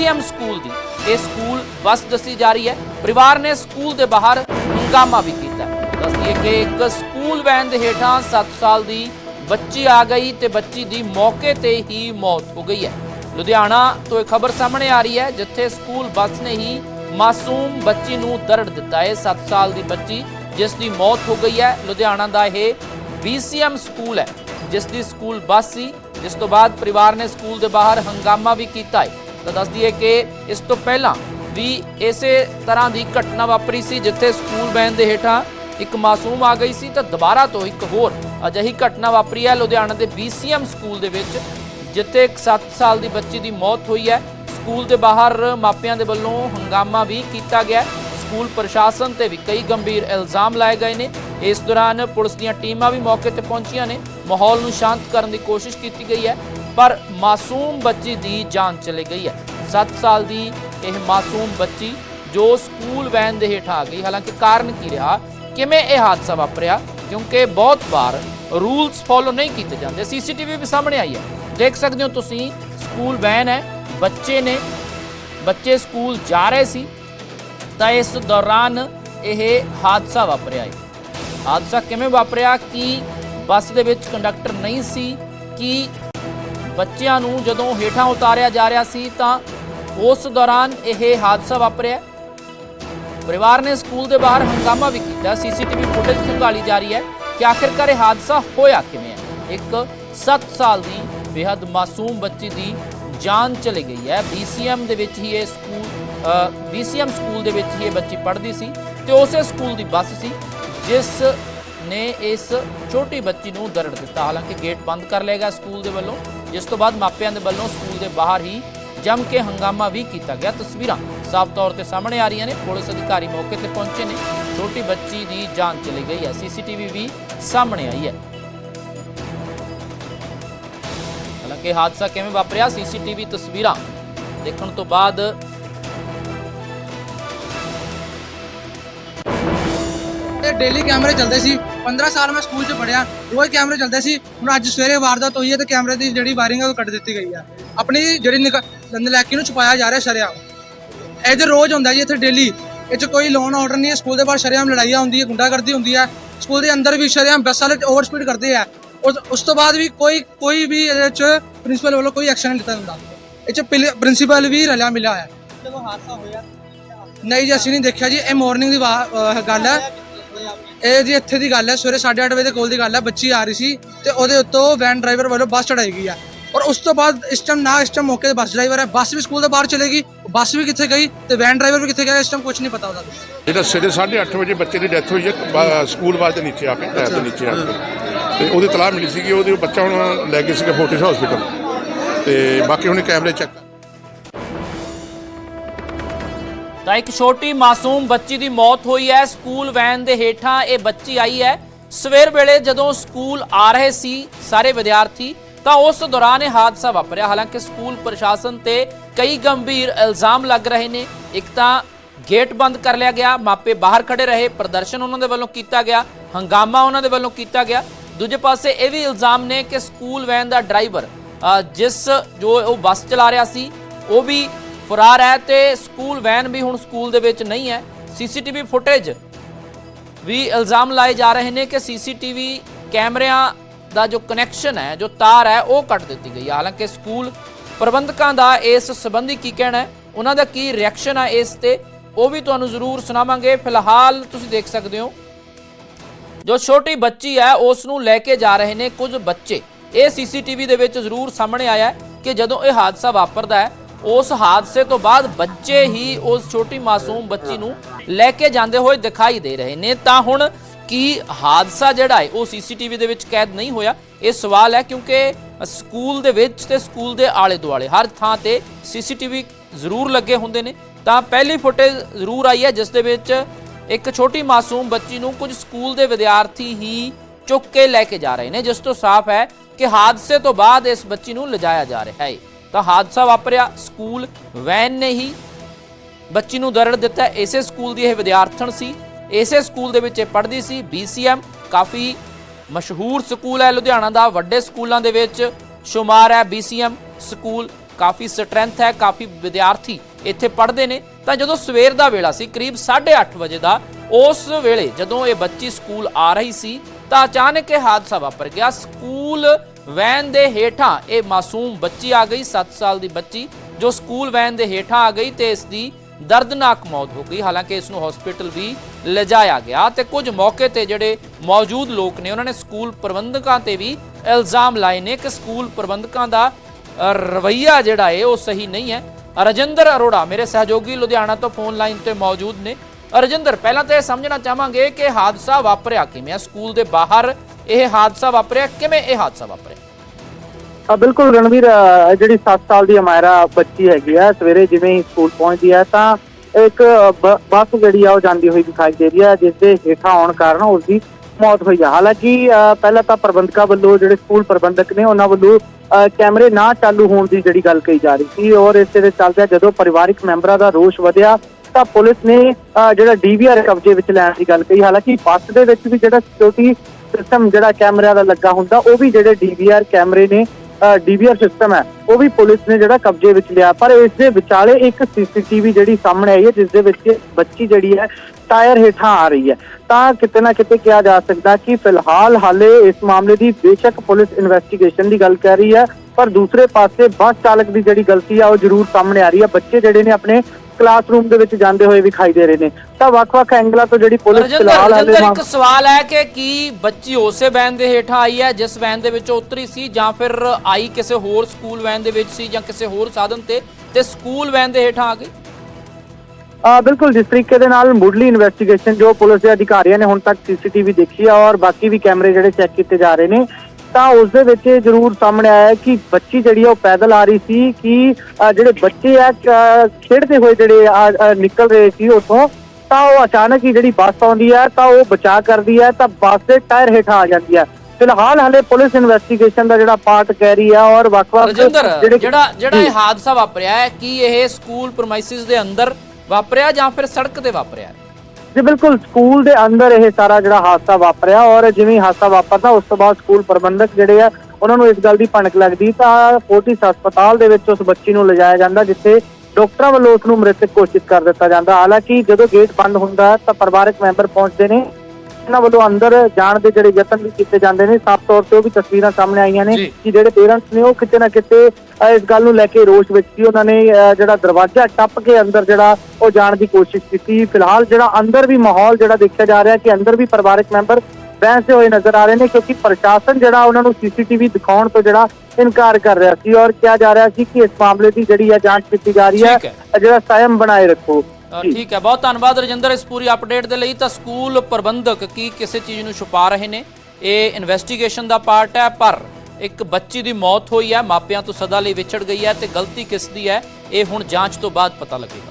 BCM school ਦੀ। ਇਹ school bus ਦੱਸੀ ਜਾ ਰਹੀ ਹੈ। ਪਰਿਵਾਰ ਨੇ ਸਕੂਲ ਦੇ ਬਾਹਰ ਹੰਗਾਮਾ ਵੀ ਕੀਤਾ। ਦੱਸਦੀਏ ਕਿ ਇੱਕ ਸਕੂਲ ਵੈਨ ਦੇ ਹੇਠਾਂ 7 ਸਾਲ ਦੀ ਬੱਚੀ ਆ ਗਈ ਤੇ ਬੱਚੀ ਦੀ ਮੌਕੇ ਤੇ ਹੀ ਮੌਤ ਹੋ ਗਈ ਹੈ। ਲੁਧਿਆਣਾ ਤੋਂ ਇਹ ਖਬਰ ਸਾਹਮਣੇ ਆ ਰਹੀ ਹੈ, ਜਿੱਥੇ ਸਕੂਲ ਬੱਸ ਨੇ ਹੀ ਮਾਸੂਮ ਬੱਚੀ ਨੂੰ ਦਰੜ ਦਿੱਤਾ ਹੈ। 7 ਸਾਲ ਦੀ ਬੱਚੀ, ਜਿਸ ਦੀ ਮੌਤ ਹੋ ਗਈ ਹੈ, ਲੁਧਿਆਣਾ ਦਾ ਇਹ BCM ਸਕੂਲ ਹੈ, ਜਿਸ ਦੀ ਸਕੂਲ ਬੱਸ ਸੀ, ਜਿਸ ਤੋਂ ਬਾਅਦ ਪਰਿਵਾਰ ਨੇ ਸਕੂਲ ਦੇ ਬਾਹਰ ਹੰਗਾਮਾ ਵੀ ਕੀਤਾ ਹੈ। ਤਾਂ ਦੱਸ ਦਈਏ ਕਿ ਇਸ ਤੋਂ ਪਹਿਲਾਂ ਵੀ ਇਸੇ ਤਰ੍ਹਾਂ ਦੀ ਘਟਨਾ ਵਾਪਰੀ ਸੀ ਜਿੱਥੇ ਸਕੂਲ ਵੈਨ ਦੇ ਹੇਠਾਂ ਇੱਕ ਮਾਸੂਮ ਆ ਗਈ ਸੀ ਤਾਂ ਦੁਬਾਰਾ ਤੋਂ ਇੱਕ ਹੋਰ ਅਜਿਹੀ ਘਟਨਾ ਵਾਪਰੀ ਹੈ ਲੁਧਿਆਣਾ ਦੇ BCM ਸਕੂਲ ਦੇ ਵਿੱਚ, ਜਿੱਥੇ ਇੱਕ 7 ਸਾਲ ਦੀ ਬੱਚੀ ਦੀ ਮੌਤ ਹੋਈ ਹੈ। ਸਕੂਲ ਦੇ ਬਾਹਰ ਮਾਪਿਆਂ ਦੇ ਵੱਲੋਂ ਹੰਗਾਮਾ ਵੀ ਕੀਤਾ ਗਿਆ। ਸਕੂਲ ਪ੍ਰਸ਼ਾਸਨ ਤੇ ਵੀ ਕਈ ਗੰਭੀਰ ਇਲਜ਼ਾਮ ਲਾਏ ਗਏ ਨੇ। ਇਸ ਦੌਰਾਨ ਪੁਲਿਸ ਦੀਆਂ ਟੀਮਾਂ ਵੀ ਮੌਕੇ ਤੇ ਪਹੁੰਚੀਆਂ ਨੇ। ਮਾਹੌਲ ਨੂੰ ਸ਼ਾਂਤ ਕਰਨ ਦੀ ਕੋਸ਼ਿਸ਼ ਕੀਤੀ ਗਈ ਹੈ। ਪਰ ਮਾਸੂਮ ਬੱਚੀ ਦੀ ਜਾਨ ਚਲੀ ਗਈ ਹੈ। 7 ਸਾਲ ਦੀ ਇਹ ਮਾਸੂਮ ਬੱਚੀ ਜੋ ਸਕੂਲ ਵੈਨ ਦੇ ਹੇਠ ਆ ਗਈ, ਹਾਲਾਂਕਿ ਕਾਰਨ ਕੀ ਰਿਹਾ? ਕਿਵੇਂ ਇਹ ਹਾਦਸਾ ਵਾਪਰਿਆ? ਕਿਉਂਕਿ ਬਹੁਤ ਵਾਰ ਰੂਲਸ ਫੋਲੋ ਨਹੀਂ ਕੀਤੇ ਜਾਂਦੇ। ਸੀਸੀਟੀਵੀ ਵੀ ਸਾਹਮਣੇ ਆਈ ਹੈ। ਦੇਖ ਸਕਦੇ ਹੋ ਤੁਸੀਂ, ਸਕੂਲ ਵੈਨ ਹੈ, ਬੱਚੇ ਨੇ, ਬੱਚੇ ਸਕੂਲ ਜਾ ਰਹੇ ਸੀ, ਤਾਂ ਇਸ ਦੌਰਾਨ ਇਹ ਹਾਦਸਾ ਵਾਪਰਿਆ ਹੈ। ਹਾਦਸਾ ਕਿਵੇਂ ਵਾਪਰਿਆ? ਕਿ ਬੱਸ ਦੇ ਵਿੱਚ ਕੰਡਕਟਰ ਨਹੀਂ ਸੀ? ਕਿ ਬੱਚਿਆਂ ਨੂੰ ਜਦੋਂ ਹੇਠਾਂ ਉਤਾਰਿਆ ਜਾ ਰਿਹਾ ਸੀ ਤਾਂ ਉਸ ਦੌਰਾਨ ਇਹ ਹਾਦਸਾ ਵਾਪਰਿਆ। ਪਰਿਵਾਰ ਨੇ ਸਕੂਲ ਦੇ ਬਾਹਰ ਹੰਗਾਮਾ ਵੀ ਕੀਤਾ। ਸੀਸੀਟੀਵੀ ਫੁਟੇਜ ਖੰਗਾਲੀ ਜਾ ਰਹੀ ਹੈ ਕਿ ਆਖਿਰਕਾਰ ਇਹ ਹਾਦਸਾ ਹੋਇਆ ਕਿਵੇਂ ਹੈ। ਇੱਕ 7 ਸਾਲ ਦੀ ਬੇहद ਮਾਸੂਮ ਬੱਚੀ ਦੀ ਜਾਨ ਚਲੀ ਗਈ ਹੈ। BCM ਦੇ ਵਿੱਚ ਹੀ ਇਹ ਸਕੂਲ BCM ਸਕੂਲ ਦੇ ਵਿੱਚ ਹੀ ਇਹ ਬੱਚੀ ਪੜ੍ਹਦੀ ਸੀ ਤੇ ਉਸੇ ਸਕੂਲ ਦੀ ਬੱਸ ਸੀ ਜਿਸ ਨੇ ਇਸ ਛੋਟੀ ਬੱਚੀ ਨੂੰ ਦਰੜ ਦਿੱਤਾ। ਹਾਲਾਂਕਿ ਗੇਟ ਬੰਦ ਕਰ ਲਿਆ ਗਿਆ ਸਕੂਲ ਦੇ ਵੱਲੋਂ। ਜਿਸ ਤੋਂ ਬਾਅਦ ਮਾਪਿਆਂ ਦੇ ਵੱਲੋਂ ਸਕੂਲ ਦੇ ਬਾਹਰ ਹੀ ਜੰਮ ਕੇ ਹੰਗਾਮਾ ਵੀ ਕੀਤਾ ਗਿਆ। ਤਸਵੀਰਾਂ ਸਾਫ਼ ਤੌਰ ਤੇ ਸਾਹਮਣੇ ਆ ਰਹੀਆਂ ਨੇ। ਪੁਲਿਸ ਅਧਿਕਾਰੀ ਮੌਕੇ ਤੇ ਪਹੁੰਚੇ ਨੇ। ਛੋਟੀ ਬੱਚੀ ਦੀ ਜਾਨ ਚਲੀ ਗਈ ਹੈ। ਸੀਸੀਟੀਵੀ ਵੀ ਸਾਹਮਣੇ ਆਈ ਹੈ। ਹਾਲਾਂਕਿ ਹਾਦਸਾ ਕਿਵੇਂ ਵਾਪਰਿਆ? ਸੀਸੀਟੀਵੀ ਤਸਵੀਰਾਂ ਦੇਖਣ ਤੋਂ ਬਾਅਦ ਇਹ ਡੇਲੀ ਕੈਮਰੇ ਚੱਲਦੇ ਸੀ। 15 ਸਾਲ ਮੈਂ ਸਕੂਲ 'ਚ ਪੜਿਆ ਰੋਜ਼ ਕੈਮਰੇ ਚੱਲਦੇ ਸੀ। ਹੁਣ ਅੱਜ ਸਵੇਰੇ ਵਾਰਦਾਤ ਹੋਈ ਹੈ ਤੇ ਕੈਮਰੇ ਦੀ ਜਿਹੜੀ ਵਾਇਰਿੰਗ ਹੈ ਉਹ ਕੱਟ ਦਿੱਤੀ ਗਈ ਹੈ ਆਪਣੀ ਜਿਹੜੀ ਨੰਦਲੈਕੀ ਨੂੰ ਛੁਪਾਇਆ ਜਾ ਰਿਹਾ ਸ਼ਰਿਆਮ। ਇਹ ਤੇ ਰੋਜ਼ ਹੁੰਦਾ ਜੀ ਇੱਥੇ ਡੇਲੀ ਇਹ 'ਚ ਕੋਈ ਲੋਨ ਆਰਡਰ ਨਹੀਂ ਹੈ ਸਕੂਲ ਦੇ ਬਾਹਰ ਸ਼ਰਿਆਮ ਲੜਾਈਆਂ ਹੁੰਦੀ ਹੈ ਗੁੰਡਾਗਰਦੀ ਹੁੰਦੀ ਹੈ। ਸਕੂਲ ਦੇ ਅੰਦਰ ਵੀ ਸ਼ਰਿਆਮ ਬੱਸ ਵਾਲੇ ਓਵਰ ਸਪੀਡ ਕਰਦੇ ਆ। ਉਸ ਤੋਂ ਬਾਅਦ ਵੀ ਕੋਈ ਕੋਈ ਵੀ ਇਹਦੇ 'ਚ ਪ੍ਰਿੰਸੀਪਲ ਵੱਲੋਂ ਕੋਈ ਐਕਸ਼ਨ ਨਹੀਂ ਲਿੱਤਾ ਜਾਂਦਾ। ਇਹ 'ਚ ਪ੍ਰਿੰਸੀਪਲ ਵੀ ਰਲਿਆ ਮਿਲਿਆ ਹੈ ਜਦੋਂ ਹਾਦਸਾ ਹੋਇਆ ਨਹੀਂ ਜੀ ਅਸੀਂ ਨਹੀਂ ਦੇਖਿਆ ਜੀ। ਇਹ ਮਾਰਨਿੰਗ ਦੀ ਗੱਲ ਹੈ। ਇਹ ਜੀ ਇੱਥੇ ਦੀ ਗੱਲ ਹੈ, ਸਵੇਰੇ 8:30 ਵਜੇ ਦੇ ਕੋਲ ਦੀ ਗੱਲ ਹੈ, ਬੱਚੀ ਆ ਰਹੀ ਸੀ ਤੇ ਉਹਦੇ ਉੱਤੋਂ ਵੈਨ ਡਰਾਈਵਰ ਵੱਲੋਂ ਬੱਸ ਚੜਾਈ ਗਈ ਹੈ ਔਰ ਉਸ ਤੋਂ ਬਾਅਦ ਇਸ ਟਾਈਮ ਨਾ ਇਸ ਟਾਈਮ ਮੌਕੇ ਤੇ ਬੱਸ ਡਰਾਈਵਰ ਹੈ, ਬੱਸ ਵੀ ਸਕੂਲ ਦੇ ਬਾਹਰ ਚਲੇਗੀ ਬੱਸ ਵੀ ਕਿੱਥੇ ਗਈ ਤੇ ਵੈਨ ਡਰਾਈਵਰ ਵੀ ਕਿੱਥੇ ਗਿਆ, ਇਸ ਟਾਈਮ ਕੁਝ ਨਹੀਂ ਪਤਾ ਉਹਦਾ। ਜਿਹੜਾ ਸਵੇਰੇ 8:30 ਵਜੇ ਬੱਚੇ ਦੀ ਡੈਥ ਹੋਈ ਹੈ ਸਕੂਲ ਬਾਅਦ ਦੇ ਨੀਚੇ ਆ ਕੇ ਟਾਇਰ ਦੇ ਨੀਚੇ ਆ ਕੇ। ਤੇ ਉਹਦੀ ਤਲਾਹ ਮਿਲੀ ਸੀ ਕਿ ਉਹਦੇ ਬੱਚਾ ਹੁਣ ਲੈ ਗਏ ਸੀਗਾ ਫੋਰਟਿਸ ਹਸਪੀਟਲ ਤੇ ਬਾਕੀ ਹੁਣ ਕੈਮਰੇ ਚੈੱਕ ਤਾਂ ਇੱਕ ਛੋਟੀ ਮਾਸੂਮ ਬੱਚੀ ਦੀ ਮੌਤ ਹੋਈ ਹੈ। ਸਕੂਲ ਵੈਨ ਦੇ ਹੇਠਾਂ ਇਹ ਬੱਚੀ ਆਈ ਹੈ। ਸਵੇਰ ਵੇਲੇ ਜਦੋਂ ਸਕੂਲ ਆ ਰਹੇ ਸੀ ਸਾਰੇ ਵਿਦਿਆਰਥੀ ਤਾਂ ਉਸ ਦੌਰਾਨ ਇਹ ਹਾਦਸਾ ਵਾਪਰਿਆ। ਹਾਲਾਂਕਿ ਸਕੂਲ ਪ੍ਰਸ਼ਾਸਨ ਤੇ ਕਈ ਗੰਭੀਰ ਇਲਜ਼ਾਮ ਲੱਗ ਰਹੇ ਨੇ। ਇੱਕ ਤਾਂ ਗੇਟ ਬੰਦ ਕਰ ਲਿਆ ਗਿਆ ਮਾਪੇ ਬਾਹਰ ਖੜੇ ਰਹੇ ਪ੍ਰਦਰਸ਼ਨ ਉਹਨਾਂ ਦੇ ਵੱਲੋਂ ਕੀਤਾ ਗਿਆ ਹੰਗਾਮਾ ਉਹਨਾਂ ਦੇ ਵੱਲੋਂ ਕੀਤਾ ਗਿਆ। ਦੂਜੇ ਪਾਸੇ ਇਹ ਵੀ ਇਲਜ਼ਾਮ ਨੇ ਕਿ ਸਕੂਲ ਵੈਨ ਦਾ ਡਰਾਈਵਰ ਅ, ਜਿਸ ਜੋ ਉਹ ਬੱਸ ਚਲਾ ਰਿਹਾ ਸੀ ਉਹ ਵੀ ਫਰਾਰ ਹੈ ਤੇ ਸਕੂਲ ਵੈਨ ਵੀ ਹੁਣ ਸਕੂਲ ਦੇ ਵਿੱਚ ਨਹੀਂ ਹੈ। ਸੀਸੀਟੀਵੀ ਫੁਟੇਜ ਵੀ ਇਲਜ਼ਾਮ ਲਾਏ ਜਾ ਰਹੇ ਨੇ ਕਿ ਸੀਸੀਟੀਵੀ ਕੈਮਰਿਆਂ ਦਾ ਜੋ ਕਨੈਕਸ਼ਨ ਹੈ, ਜੋ ਤਾਰ ਹੈ, ਉਹ ਕੱਟ ਦਿੱਤੀ ਗਈ ਹੈ। ਹਾਲਾਂਕਿ ਸਕੂਲ ਪ੍ਰਬੰਧਕਾਂ ਦਾ ਇਸ ਸੰਬੰਧੀ ਕੀ ਕਹਿਣਾ ਹੈ? ਉਹਨਾਂ ਦਾ ਕੀ ਰਿਐਕਸ਼ਨ ਹੈ ਇਸ ਤੇ? ਉਹ ਵੀ ਤੁਹਾਨੂੰ ਜ਼ਰੂਰ ਸੁਣਾਵਾਂਗੇ। ਫਿਲਹਾਲ ਤੁਸੀਂ ਦੇਖ ਸਕਦੇ ਹੋ, ਜੋ ਛੋਟੀ ਬੱਚੀ ਹੈ ਉਸ ਨੂੰ ਲੈ ਕੇ ਜਾ ਰਹੇ ਨੇ ਕੁਝ ਬੱਚੇ। ਇਹ ਸੀਸੀਟੀਵੀ ਦੇ ਵਿੱਚ ਜ਼ਰੂਰ ਸਾਹਮਣੇ ਆਇਆ ਕਿ ਜਦੋਂ ਇਹ ਹਾਦਸਾ ਵਾਪਰਦਾ ਹੈ ਉਸ ਹਾਦਸੇ ਤੋਂ ਬਾਅਦ ਬੱਚੇ ਹੀ ਉਸ ਛੋਟੀ ਮਾਸੂਮ ਬੱਚੀ ਨੂੰ ਲੈ ਕੇ ਜਾਂਦੇ ਹੋਏ ਦਿਖਾਈ ਦੇ ਰਹੇ ਨੇ। ਤਾਂ ਹੁਣ ਕੀ ਹਾਦਸਾ ਜਿਹੜਾ ਹੈ, ਉਹ ਸੀਸੀਟੀਵੀ ਦੇ ਵਿੱਚ ਕੈਦ ਨਹੀਂ ਹੋਇਆ? ਇਹ ਸਵਾਲ ਹੈ ਕਿਉਂਕਿ ਸਕੂਲ ਦੇ ਵਿੱਚ ਤੇ ਸਕੂਲ ਦੇ ਆਲੇ ਦੁਆਲੇ ਹਰ ਥਾਂ ਤੇ ਸੀਸੀਟੀਵੀ ਜ਼ਰੂਰ ਲੱਗੇ ਹੁੰਦੇ ਨੇ। ਤਾਂ ਪਹਿਲੀ ਫੁਟੇਜ ਜ਼ਰੂਰ ਆਈ ਹੈ, ਜਿਸ ਦੇ ਵਿੱਚ ਇੱਕ ਛੋਟੀ ਮਾਸੂਮ ਬੱਚੀ ਨੂੰ ਕੁਝ ਸਕੂਲ ਦੇ ਵਿਦਿਆਰਥੀ ਹੀ ਚੁੱਕ ਕੇ ਲੈ ਕੇ ਜਾ ਰਹੇ ਨੇ, ਜਿਸ ਤੋਂ ਸਾਫ਼ ਹੈ ਕਿ ਹਾਦਸੇ ਤੋਂ ਬਾਅਦ ਇਸ ਬੱਚੀ ਨੂੰ ਲਿਜਾਇਆ ਜਾ ਰਿਹਾ ਹੈ। ਤਾਂ ਹਾਦਸਾ ਵਾਪਰਿਆ, ਸਕੂਲ ਵੈਨ ਨੇ ਹੀ। ਬੱਚੀ ਨੂੰ ਦਰੜ ਦਿੱਤਾ। ਇਸੇ ਸਕੂਲ ਦੀ ਇਹ ਵਿਦਿਆਰਥਣ ਸੀ। ਇਸੇ ਸਕੂਲ ਦੇ ਵਿੱਚ ਇਹ ਪੜ੍ਹਦੀ ਸੀ। BCM ਕਾਫੀ ਮਸ਼ਹੂਰ ਸਕੂਲ ਹੈ। ਲੁਧਿਆਣਾ ਦਾ ਵੱਡੇ ਸਕੂਲਾਂ ਦੇ ਵਿੱਚ ਸ਼ੁਮਾਰ ਹੈ BCM ਸਕੂਲ। ਕਾਫੀ ਸਟਰੈਂਥ ਹੈ, ਕਾਫੀ ਵਿਦਿਆਰਥੀ ਇੱਥੇ ਪੜ੍ਹਦੇ ਨੇ। ਤਾਂ ਜਦੋਂ ਸਵੇਰ ਦਾ ਵੇਲਾ ਸੀ, ਕਰੀਬ 8:30 ਵਜੇ ਦਾ, ਉਸ ਵੇਲੇ ਜਦੋਂ ਇਹ ਬੱਚੀ ਸਕੂਲ ਆ ਰਹੀ ਸੀ, ਤਾਂ ਅਚਾਨਕ ਇਹ ਹਾਦਸਾ ਵਾਪਰ ਗਿਆ। ਸਕੂਲ ਵੈਨ ਦੇ ਹੇਠਾਂ ਇਹ ਮਾਸੂਮ ਬੱਚੀ ਆ ਗਈ 7 ਸਾਲ ਦੀ ਬੱਚੀ ਜੋ ਸਕੂਲ ਵੈਨ ਦੇ ਹੇਠਾਂ ਆ ਗਈ ਤੇ ਇਸ ਦੀ ਦਰਦਨਾਕ ਮੌਤ ਹੋ ਗਈ। ਹਾਲਾਂਕਿ ਇਸ ਨੂੰ ਹਸਪੀਟਲ ਵੀ ਲਿਜਾਇਆ ਗਿਆ ਤੇ ਕੁਝ ਮੌਕੇ ਤੇ ਜਿਹੜੇ ਮੌਜੂਦ ਲੋਕ ਨੇ ਉਹਨਾਂ ਨੇ ਸਕੂਲ ਪ੍ਰਬੰਧਕਾਂ ਤੇ ਵੀ ਇਲਜ਼ਾਮ ਲਾਏ ਨੇ ਕਿ ਸਕੂਲ ਪ੍ਰਬੰਧਕਾਂ ਦਾ ਅ, ਰਵੱਈਆ ਜਿਹੜਾ ਹੈ ਉਹ ਸਹੀ ਨਹੀਂ ਹੈ। ਰਜਿੰਦਰ ਅਰੋੜਾ ਮੇਰੇ ਸਹਿਯੋਗੀ ਲੁਧਿਆਣਾ ਤੋਂ ਫੋਨ ਲਾਈਨ ਤੇ ਮੌਜੂਦ ਨੇ। ਰਜਿੰਦਰ ਪਹਿਲਾਂ ਤਾਂ ਇਹ ਸਮਝਣਾ ਚਾਹਾਂਗੇ ਕਿ ਹਾਦਸਾ ਵਾਪਰਿਆ ਕਿਵੇਂ ਹੈ? ਸਕੂਲ ਦੇ ਬਾਹਰ ਇਹ ਹਾਦਸਾ ਵਾਪਰਿਆ? ਕਿਵੇਂ ਇਹ ਹਾਦਸਾ ਵਾਪਰਿਆ? ਬਿਲਕੁਲ ਰਣਵੀਰ ਜਿਹੜੀ 7 ਸਾਲ ਦੀ ਅਮਾਇਰਾ ਬੱਚੀ ਹੈਗੀ ਆ ਸਵੇਰੇ ਜਿਵੇਂ ਹੀ ਸਕੂਲ ਪਹੁੰਚਦੀ ਹੈ ਤਾਂ ਇੱਕ ਬੱਸ ਜਿਹੜੀ ਆ ਉਹ ਜਾਂਦੀ ਹੋਈ ਦਿਖਾਈ ਦੇ ਰਹੀ ਹੈ ਜਿਸ ਦੇ ਹੇਠਾਂ ਆਉਣ ਕਾਰਨ ਉਸ ਦੀ ਮੌਤ ਹੋਈ ਆ। ਹਾਲਾਂਕਿ ਪਹਿਲਾਂ ਤਾਂ ਪ੍ਰਬੰਧਕਾਂ ਵੱਲੋਂ ਜਿਹੜੇ ਸਕੂਲ ਪ੍ਰਬੰਧਕ ਨੇ ਉਹਨਾਂ ਵੱਲੋਂ ਕੈਮਰੇ ਨਾ ਚਾਲੂ ਹੋਣ ਦੀ ਜਿਹੜੀ ਗੱਲ ਕਹੀ ਜਾ ਰਹੀ ਸੀ ਔਰ ਇਸੇ ਦੇ ਚੱਲਦਿਆਂ ਜਦੋਂ ਪਰਿਵਾਰਿਕ ਮੈਂਬਰਾਂ ਦਾ ਰੋਸ਼ ਵਧਿਆ ਤਾਂ ਪੁਲਿਸ ਨੇ ਅ, ਜਿਹੜਾ ਡੀਵੀਆਰ ਕਬਜ਼ੇ ਵਿੱਚ ਲੈਣ ਦੀ ਗੱਲ ਕਹੀ। ਹਾਲਾਂਕਿ ਬੱਸ ਦੇ ਵਿੱਚ ਵੀ ਜਿਹੜਾ ਸਿਕਿਉਰਿਟੀ ਸਿਸਟਮ ਜਿਹੜਾ ਕੈਮਰਿਆਂ ਦਾ ਲੱਗਾ ਹੁੰਦਾ, ਉਹ ਵੀ ਜਿਹੜੇ ਡੀਵੀਆਰ ਕੈਮਰੇ ਨੇ ਡੀਵੀਆਰ ਸਿਸਟਮ ਹੈ, ਉਹ ਵੀ ਪੁਲਿਸ ਨੇ ਜਿਹੜਾ ਕਬਜ਼ੇ ਵਿੱਚ ਲਿਆ। ਪਰ ਇਸ ਦੇ ਵਿਚਾਲੇ ਇੱਕ ਸੀਸੀਟੀਵੀ ਜਿਹੜੀ ਸਾਹਮਣੇ ਆਈ ਹੈ, ਜਿਸ ਦੇ ਵਿੱਚ ਬੱਚੀ ਜਿਹੜੀ ਹੈ, ਟਾਇਰ ਹੇਠਾਂ ਆ ਰਹੀ ਹੈ। ਤਾਂ ਕਿਤੇ ਨਾ ਕਿਤੇ ਕਿਹਾ ਜਾ ਸਕਦਾ ਕਿ ਫਿਲਹਾਲ ਹਾਲੇ ਇਸ ਮਾਮਲੇ ਦੀ ਬੇਸ਼ੱਕ ਪੁਲਿਸ ਇਨਵੈਸਟੀਗੇਸ਼ਨ ਦੀ ਗੱਲ ਕਰ ਰਹੀ ਹੈ, ਪਰ ਦੂਸਰੇ ਪਾਸੇ ਬੱਸ ਚਾਲਕ ਦੀ ਜਿਹੜੀ ਗਲਤੀ ਆ, ਉਹ ਜ਼ਰੂਰ ਸਾਹਮਣੇ ਆ ਰਹੀ ਹੈ। ਬੱਚੇ ਜਿਹੜੇ ਨੇ ਆਪਣੇ ਕਲਾਸਰੂਮ ਦੇ ਵਿੱਚ ਜਾਂਦੇ ਹੋਏ ਵਿਖਾਈ ਦੇ ਰਹੇ ਨੇ। ਤਾਂ ਵੱਖ-ਵੱਖ ਐਂਗਲਾਂ ਤੋਂ ਜਿਹੜੀ ਪੁਲਿਸ ਫਿਲਹਾਲ ਹਾਲੇ ਰਜਿੰਦਰ ਮਾਮ- ਇੱਕ ਸਵਾਲ ਹੈ ਕਿ ਕੀ ਬੱਚੀ ਉਸੇ ਵੈਨ ਦੇ ਹੇਠਾਂ ਆਈ ਹੈ ਜਿਸ ਵੈਨ ਦੇ ਵਿੱਚੋਂ ਉਤਰੀ ਸੀ ਜਾਂ ਫਿਰ ਆਈ ਕਿਸੇ ਹੋਰ ਸਕੂਲ ਵੈਨ ਦੇ ਵਿੱਚ ਸੀ ਜਾਂ ਕਿਸੇ ਹੋਰ ਸਾਧਨ ਤੇ ਤੇ ਸਕੂਲ ਵੈਨ ਦੇ ਹੇਠਾਂ ਆ ਗਈ? ਆ ਬਿਲਕੁਲ ਜਿਸ ਤਰੀਕੇ ਦੇ ਨਾਲ ਮੁੱਢਲੀ ਇਨਵੈਸਟੀਗੇਸ਼ਨ ਜੋ ਪੁਲਿਸ ਦੇ ਅਧਿਕਾਰੀਆਂ ਨੇ ਹੁਣ ਤੱਕ ਸੀਸੀਟੀਵੀ ਦੇਖੀ ਆ ਔਰ ਬਾਕੀ ਵੀ ਕੈਮਰੇ ਜਿਹੜੇ ਚੈੱਕ ਕੀਤੇ ਜਾ ਰਹੇ ਨੇ ਤਾਂ ਉਸ ਦੇ ਵਿੱਚ ਇਹ ਜ਼ਰੂਰ ਸਾਹਮਣੇ ਆਇਆ ਕਿ ਬੱਚੀ ਜਿਹੜੀ ਆ ਉਹ ਪੈਦਲ ਆ ਰਹੀ ਸੀ ਕਿ ਜਿਹੜੇ ਬੱਚੇ ਆ ਖੇਡਦੇ ਹੋਏ ਜਿਹੜੇ ਨਿਕਲ ਰਹੇ ਸੀ ਉੱਥੋਂ ਤਾਂ ਉਹ ਅਚਾਨਕ ਹੀ ਜਿਹੜੀ ਬੱਸ ਆਉਂਦੀ ਹੈ ਤਾਂ ਉਹ ਬਚਾ ਕਰਦੀ ਹੈ ਤਾਂ ਬੱਸ ਦੇ ਟਾਇਰ ਹੇਠਾਂ ਆ ਜਾਂਦੀ ਹੈ ਫਿਲਹਾਲ ਹਲੇ ਪੁਲਿਸ ਇਨਵੈਸਟੀਗੇਸ਼ਨ ਦਾ ਜਿਹੜਾ ਪਾਰਟ ਕਹਿ ਰਹੀ ਆ ਔਰ ਵੱਖ-ਵੱਖ ਜਿਹੜਾ ਜਿਹੜਾ ਇਹ ਹਾਦਸਾ ਵਾਪਰਿਆ ਹੈ ਕੀ ਇਹ ਸਕੂਲ ਪ੍ਰਮਾਈਸਿਸ ਦੇ ਅੰਦਰ ਵਾਪਰਿਆ ਜਾਂ ਫਿਰ ਸੜਕ ਤੇ ਵਾਪਰਿਆ? ਜੀ ਬਿਲਕੁਲ, ਸਕੂਲ ਦੇ ਅੰਦਰ ਇਹ ਸਾਰਾ ਜਿਹੜਾ ਹਾਦਸਾ ਵਾਪਰਿਆ ਔਰ ਜਿਵੇਂ ਹਾਦਸਾ ਵਾਪਰਦਾ, ਉਸ ਤੋਂ ਬਾਅਦ ਸਕੂਲ ਪ੍ਰਬੰਧਕ ਜਿਹੜੇ ਆ, ਉਹਨਾਂ ਨੂੰ ਇਸ ਗੱਲ ਦੀ ਭਣਕ ਲੱਗਦੀ। ਤਾਂ ਫੋਰਟਿਸ ਹਸਪਤਾਲ ਦੇ ਵਿੱਚ ਉਸ ਬੱਚੀ ਨੂੰ ਲਿਜਾਇਆ ਜਾਂਦਾ, ਜਿੱਥੇ ਡਾਕਟਰਾਂ ਵੱਲੋਂ ਉਸ ਨੂੰ ਮ੍ਰਿਤਕ ਘੋਸ਼ਿਤ ਕਰ ਦਿੱਤਾ ਜਾਂਦਾ। ਹਾਲਾਂਕਿ ਜਦੋਂ ਗੇਟ ਬੰਦ ਹੁੰਦਾ, ਤਾਂ ਪਰਿਵਾਰਕ ਮੈਂਬਰ ਪਹੁੰਚਦੇ ਨੇ। ਇਹਨਾਂ ਵੱਲੋਂ ਅੰਦਰ ਜਾਣ ਦੇ ਜਿਹੜੇ ਯਤਨ ਵੀ ਕੀਤੇ ਜਾਂਦੇ ਨੇ ਸਾਫ਼ ਤੌਰ ਤੇ ਉਹ ਵੀ ਤਸਵੀਰਾਂ ਸਾਹਮਣੇ ਆਈਆਂ ਨੇ। ਕਿ ਜਿਹੜੇ ਪੇਰੈਂਟਸ ਨੇ ਉਹ ਕਿਤੇ ਨਾ ਕਿਤੇ ਇਸ ਗੱਲ ਨੂੰ ਲੈ ਕੇ ਰੋਸ਼ ਵਿੱਚ ਸੀ। ਉਹਨਾਂ ਨੇ ਜਿਹੜਾ ਦਰਵਾਜ਼ਾ ਟੱਪ ਕੇ ਅੰਦਰ ਜਿਹੜਾ ਉਹ ਜਾਣ ਦੀ ਕੋਸ਼ਿਸ਼ ਕੀਤੀ। ਫਿਲਹਾਲ ਜਿਹੜਾ ਅੰਦਰ ਵੀ ਮਾਹੌਲ ਜਿਹੜਾ ਦੇਖਿਆ ਜਾ ਰਿਹਾ ਕਿ ਅੰਦਰ ਵੀ ਪਰਿਵਾਰਕ ਮੈਂਬਰ ਬਹਿਸਦੇ ਹੋਏ ਨਜ਼ਰ ਆ ਰਹੇ ਨੇ ਕਿਉਂਕਿ ਪ੍ਰਸ਼ਾਸਨ ਜਿਹੜਾ ਉਹਨਾਂ ਨੂੰ ਸੀਸੀਟੀਵੀ ਦਿਖਾਉਣ ਤੋਂ ਜਿਹੜਾ ਇਨਕਾਰ ਕਰ ਰਿਹਾ ਸੀ। ਔਰ ਕਿਹਾ ਜਾ ਰਿਹਾ ਸੀ ਕਿ ਇਸ ਮਾਮਲੇ ਦੀ ਜਿਹੜੀ ਹੈ ਜਾਂਚ ਕੀਤੀ ਜਾ ਰਹੀ ਹੈ। ਜਿਹੜਾ ਸੰਯਮ ਬਣਾਏ ਰੱਖੋ। ਠੀਕ ਹੈ, ਬਹੁਤ ਧੰਨਵਾਦ ਰਜਿੰਦਰ, ਇਸ ਪੂਰੀ ਅਪਡੇਟ ਦੇ ਲਈ। ਤਾਂ ਸਕੂਲ ਪ੍ਰਬੰਧਕ ਕੀ ਕਿਸੇ ਚੀਜ਼ ਨੂੰ ਛੁਪਾ ਰਹੇ ਨੇ? ਇਹ ਇਨਵੈਸਟੀਗੇਸ਼ਨ ਦਾ ਪਾਰਟ ਹੈ, ਪਰ ਇੱਕ ਬੱਚੀ ਦੀ ਮੌਤ ਹੋਈ ਹੈ, ਮਾਪਿਆਂ ਤੋਂ ਸਦਾ ਲਈ ਵਿਛੜ ਗਈ ਹੈ ਤੇ ਗਲਤੀ ਕਿਸ ਦੀ ਹੈ, ਇਹ ਹੁਣ ਜਾਂਚ ਤੋਂ ਬਾਅਦ ਪਤਾ ਲੱਗੇਗਾ।